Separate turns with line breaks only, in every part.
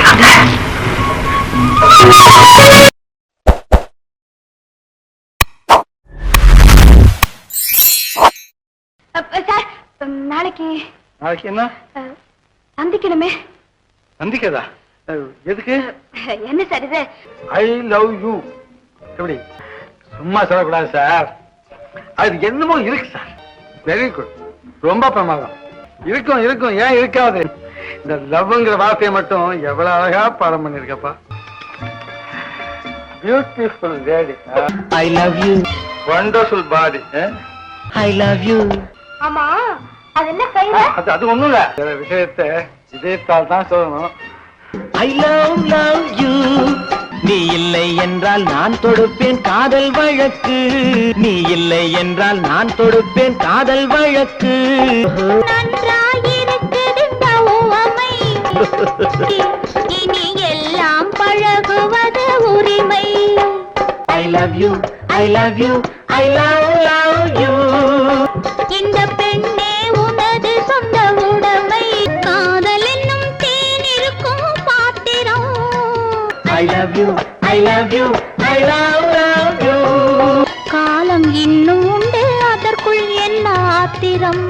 இருக்காங்க
சார் நாளைக்கு
நாளைக்கு என்ன?
அஹ், சந்திக்கணுமே.
சந்திக்கதா எதுக்கு?
என்ன சார் இது?
ஐ லவ் யூ எப்படி? சும்மா சொல்லக்கூடாது சார். அது என்னமோ இருக்கு சார். வெரி குட் ரொம்ப பிரமாதம். இருக்கும் இருக்கும். ஏன் இருக்காது? இந்த லவ்ங்கிற வார்த்தையை மட்டும் எவ்வளவு அழகா பாடம் பண்ணிருக்கப்பா beautiful lady
I love you
wonderful body
I love you
ஆமா அது என்ன கையில
அது அது ஒண்ணும் இல்ல. சில விஷயத்தை இதயத்தால் தான் சொல்லணும்.
ஐ லவ் லவ் யூ நீ இல்லை என்றால் நான் தொடுப்பேன் காதல் வழக்கு. நீ இல்லை என்றால் நான் தொடுப்பேன் காதல் வழக்கு.
இனி எல்லாம் பழகுவது உரிமை.
I love you I love you I love love you
இந்த பெண்ணே உனது சொந்த உடைமை. காதல் என்னும் தேன் இருக்கும் பாத்திரம்.
I love you I love you I love love you
காலம் இன்னும் உண்டு அதற்குள் என்ன ஆத்திரம்.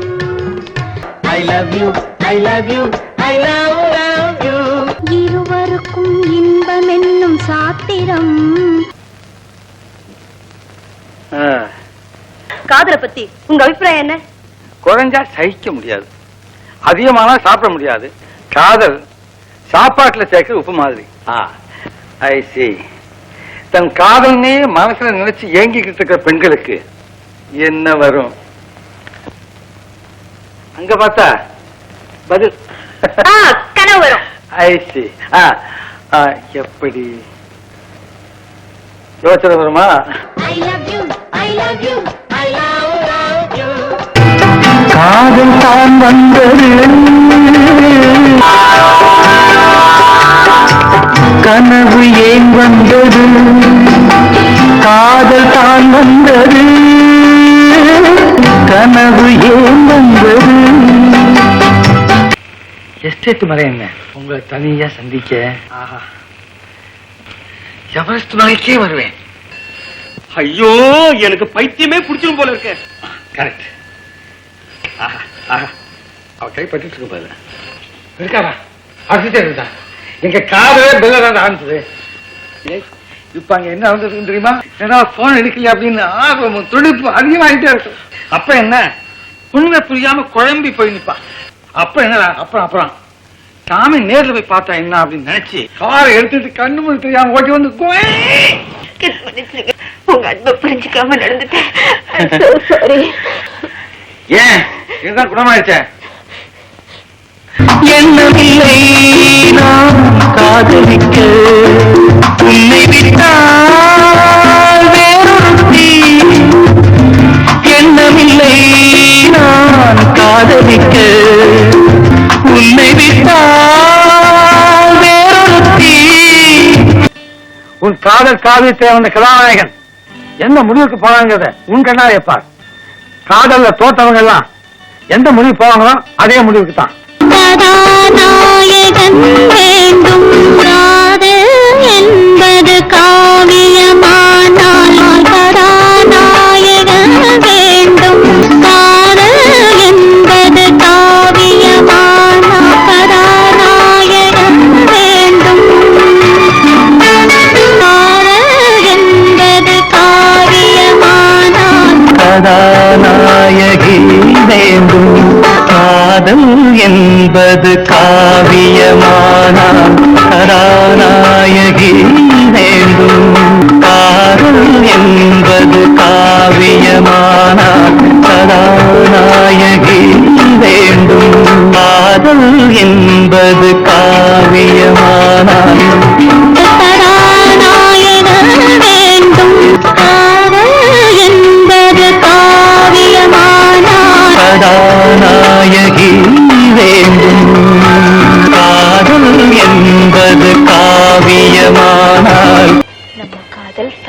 I love you I love you I love love you
இருவருக்கும் இன்பம் என்னும் சாத்திரம் காதலை பத்தி உங்க அபிப்பிராயம் என்ன?
குறைஞ்சா சகிக்க முடியாது. அதிகமானா சாப்பிட முடியாது. காதல் சாப்பாட்டுல சேர்க்கிற உப்பு மாதிரி. ஐ சி தன் காதல்னே மனசுல நினைச்சு ஏங்கிக்கிட்டு இருக்கிற பெண்களுக்கு என்ன வரும்? அங்க பார்த்தா பதில்.
கனவு வரும்.
ஐ சி எப்படி? யோசனை வருமா?
I love you I love you I love love you
காதல் தான் வந்தது. கனவு ஏன் வந்தது? காதல் தான் வந்தது. கனவு ஏன் வந்தது?
எஸ்டேட் என்ன? உங்களை தனியா சந்திக்க? ஆஹா. எவரெஸ்ட் மலைக்கே வருவேன்.
ஐயோ எனக்கு பைத்தியமே பிடிச்சிரும் போல இருக்க.
கரெக்ட் ஆஹா ஆஹா. அவ கை பட்டுட்டு இருக்கு பாரு. இருக்காரா அடிச்சுட்டே இருந்தா எங்க காதலே பெல்ல தான் ஆரம்பிச்சது இப்ப அங்க என்ன வந்ததுன்னு தெரியுமா? ஏன்னா போன் எடுக்கல அப்படின்னு ஆர்வம் துடிப்பு அதிகமாயிட்டே இருக்கு. அப்ப என்ன? உண்மை புரியாம குழம்பி போய் நிப்பா. அப்ப என்ன அப்புறம் அப்புறம். சாமி நேர்ல போய் பார்த்தா என்ன அப்படின்னு நினைச்சு காரை எடுத்துட்டு கண்ணு மணி தெரியாம ஓட்டி வந்து கோய்
உங்க அன்பை புரிஞ்சுக்காம நடந்துட்டேன்.
ஏன்? இதுதான் குணமாயிடுச்சே.
எண்ணமில்லை நான் காதலிக்க. உன்னை விட்டால்
உன் காதல் காவியத்தை வந்த கதாநாயகன். எந்த முடிவுக்கு போறாங்கிறத உன் கண்ணா வைப்பார் காதல்ல தோத்தவங்க எல்லாம் எந்த முடிவு போவாங்களோ அதே முடிவுக்கு தான்
வேண்டும். காவியமானால்
கதாநாயகி வேண்டும் காதல் என்பது காவியமானால் கதாநாயகி வேண்டும் காதல் என்பது காவியமானால் கதாநாயகி வேண்டும் காதல் என்பது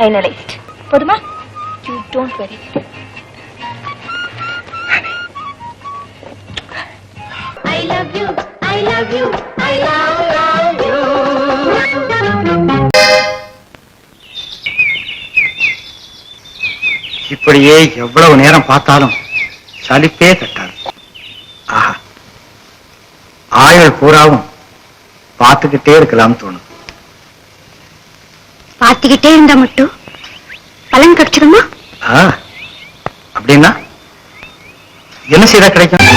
ஃபைனலைஸ்ட் போதுமா? You don't very I love you I love you I love love you
இப்படியே எவ்வளவு நேரம் பார்த்தாலும் சளிப்பே தட்டாது. ஆஹா. ஆயுள் பூராவும் பார்த்துக்கிட்டே இருக்கலாம்னு தோணுது.
பார்த்துக்கிட்டே இருந்தா மட்டும் பலன் கிடைச்சிருமா
ஆ, அப்படின்னா என்ன செய்தா கிடைக்கும்